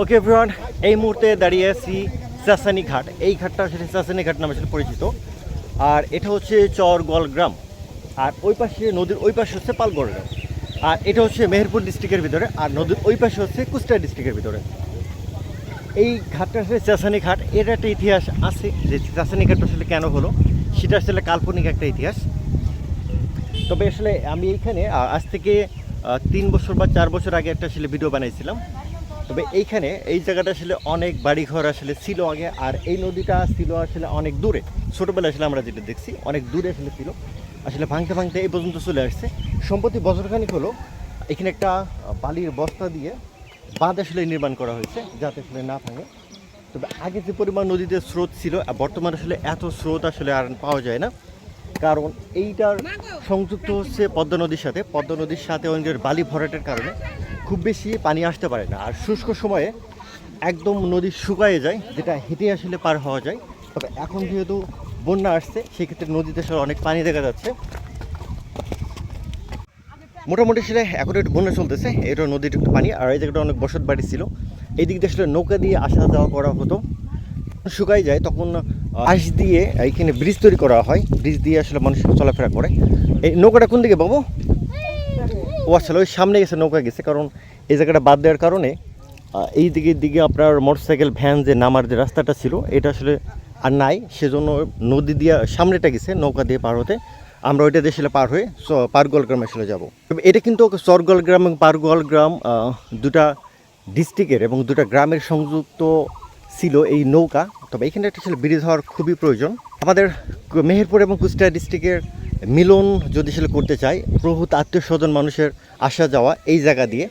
ওকে everyone এই মুহূর্তে দাঁড়িয়ে আছি চাসানি ঘাট। এই ঘাটটা আসলে চাসানি ঘাট নামে আসলে পরিচিত। আর এটা হচ্ছে চরগল গ্রাম। আর ওই পাশে নদীর ওই পাশে হচ্ছে পালগড় গ্রাম। আর এটা হচ্ছে মেহেরপুর ডিস্ট্রিক্টের ভিতরে। আর নদীর ওই পাশে হচ্ছে কুষ্টিয়া ডিস্ট্রিক্টের ভিতরে। এই ঘাটটা আসলে চাসানি ঘাট। এর একটা ইতিহাস আছে যে চাসানি ঘাটটা আসলে কেন হলো? সেটা আসলে কাল্পনিক একটা ইতিহাস। তবে আসলে আমি এইখানে আজ থেকে তিন বছর বা চার বছর আগে একটা আসলে ভিডিও বানাইছিলাম। তবে এইখানে এই জায়গাটা আসলে অনেক বাড়িঘর আসলে ছিল আগে, আর এই নদীটা ছিল আসলে অনেক দূরে। ছোটোবেলায় আসলে আমরা যেটা দেখছি, অনেক দূরে আসলে ছিল। আসলে ভাঙতে ভাঙতে এই পর্যন্ত চলে আসছে। সম্প্রতি বছরখানিক হলো, এখানে একটা বালির বস্তা দিয়ে বাঁধ আসলে নির্মাণ করা হয়েছে, যাতে আসলে না ভাঙে। তবে আগে যে পরিমাণ নদীতে স্রোত ছিল বর্তমানে আসলে এত স্রোত আসলে আর পাওয়া যায় না। কারণ এইটার সংযুক্ত হচ্ছে পদ্মা নদীর সাথে। পদ্মা নদীর সাথে অনেকের বালি ভরাটের কারণে খুব বেশি পানি আসতে পারে না। আর শুষ্ক সময়ে একদম নদী শুকায়ে যায়, যেটা হেঁটে আসলে পার হওয়া যায়। তবে এখন যেহেতু বন্যা আসছে, সেক্ষেত্রে নদীতে আসলে অনেক পানি দেখা যাচ্ছে। মোটামুটি সেটা এখন একটু বন্যা চলতেছে, এটা নদীর একটু পানি, আর এই জায়গাটা অনেক বসত বাড়ি ছিল। এই দিক দিয়ে আসলে নৌকা দিয়ে আসা যাওয়া করা হতো। শুকাই যায়, তখন আশ দিয়ে এইখানে ব্রিজ তৈরি করা হয়। ব্রিজ দিয়ে আসলে মানুষ চলাফেরা করে। এই নৌকাটা কোন দিকে বাবু? ও ওই সামনে গেছে, নৌকা গেছে, কারণ এই জায়গাটা বাদ দেওয়ার কারণে এই দিকের দিকে আপনার মোটরসাইকেল, ভ্যান যে নামার যে রাস্তাটা ছিল, এটা আসলে আর নাই। সেজন্য নদী দিয়ে সামনেটা গেছে, নৌকা দিয়ে পার হতে। আমরা ওইটা দিয়ে পার হয়ে পারগল গ্রামে আসলে যাব। এটা কিন্তু চরগল গ্রাম এবং পারগল গ্রাম দুটা ডিস্ট্রিক্টের এবং দুটা গ্রামের সংযুক্ত ছিল এই নৌকা। তবে এখানে একটা ছিল ব্রিজ হওয়ার খুবই প্রয়োজন। আমাদের মেহেরপুর এবং কুষ্টিয়া ডিস্ট্রিক্টের মিলন যদি আসলে করতে চাই প্রভূত আত্মীয় স্বজন মানুষের আসা যাওয়া এই জায়গা দিয়ে।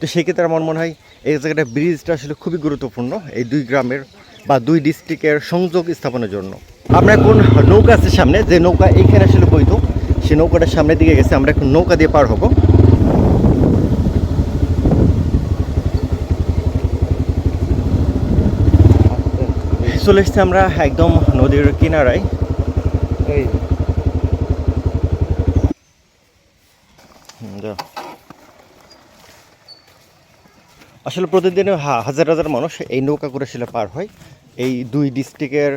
তো সেক্ষেত্রে আমার মনে হয় এই জায়গাটা ব্রিজটা আসলে খুবই গুরুত্বপূর্ণ এই দুই গ্রামের বা দুই ডিস্ট্রিক্টের সংযোগ স্থাপনের জন্য। আমরা এখন নৌকা আছে সামনে, যে নৌকা এইখানে আসলে বইতো সেই নৌকাটার সামনের দিকে গেছে, আমরা এখন নৌকা দিয়ে পার হব। চলে এসছি আমরা একদম নদীর কিনারায়। যাও। আসলে প্রতিদিন হাজার হাজার মানুষ এই নৌকা করে আসলে পার হয়। এই দুই ডিস্ট্রিক্টের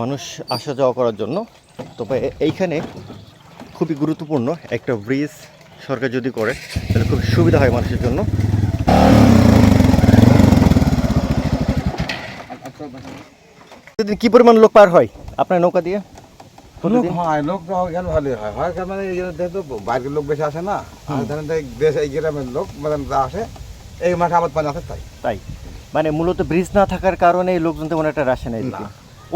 মানুষ আসা যাওয়া করার জন্য। তবে এইখানে খুবই গুরুত্বপূর্ণ একটা ব্রিজ সরকার যদি করে তাহলে খুব সুবিধা হয় মানুষের জন্য। প্রতিদিন কি পরিমাণ লোক পার হয় আপনার নৌকা দিয়ে? লোক হয় লোক তো ভালোই হয়। হয় মানে যেহেতু বাইরের লোক বেশি আসে না আর ধরেন দেশ এই গ্রামের লোক মানে আসে এই মাঠে আবাদ পানি আসে তাই। তাই। মানে মূলত ব্রিজ না থাকার কারণে লোকজন তেমন একটা না।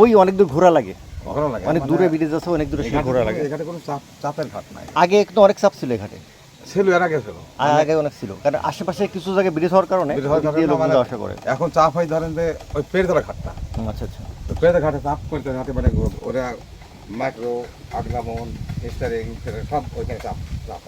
ওই অনেক দূর ঘোরা লাগে। অনেক মানে দূরে ব্রিজ আছে অনেক দূরে ঘোরা লাগে। এখানে কোনো চাপ চাপের ঘাট নাই। আগে একটু অনেক চাপ ছিল এখানে। ছিল এর আগে ছিল। আগে অনেক ছিল। কারণ আশেপাশে কিছু জায়গায় ব্রিজ হওয়ার কারণে আসা করে। এখন চাপ হয় ধরেন যে ওই পেড়তলা ঘাটটা। আচ্ছা আচ্ছা। ঘাটে চাপ করতে ঘাটে মানে ওরা মাইক্রো আগলামন স্টারিং সব ওইখানে চাপ চাপ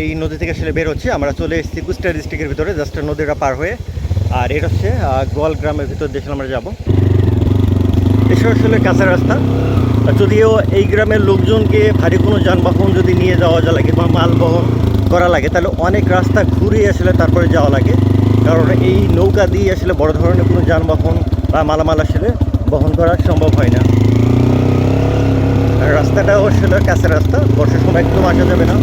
এই নদী থেকে আসলে বের হচ্ছে। আমরা চলে এসেছি কুষ্টিয়া ডিস্ট্রিক্টের ভিতরে জাস্ট নদীটা পার হয়ে। আর এটা হচ্ছে গোয়াল গ্রামের ভিতর আসলে আমরা যাব। এসব আসলে কাঁচা রাস্তা। যদিও এই গ্রামের লোকজনকে ভারী কোনো যানবাহন যদি নিয়ে যাওয়া লাগে বা মাল বহন করা লাগে, তাহলে অনেক রাস্তা ঘুরে আসলে তারপরে যাওয়া লাগে। কারণ এই নৌকা দিয়ে আসলে বড় ধরনের কোনো যানবাহন বা মালামাল আসলে বহন করা সম্ভব হয় না। রাস্তাটাও আসলে কাঁচা রাস্তা, বর্ষার সময় একদম আসা যাবে না।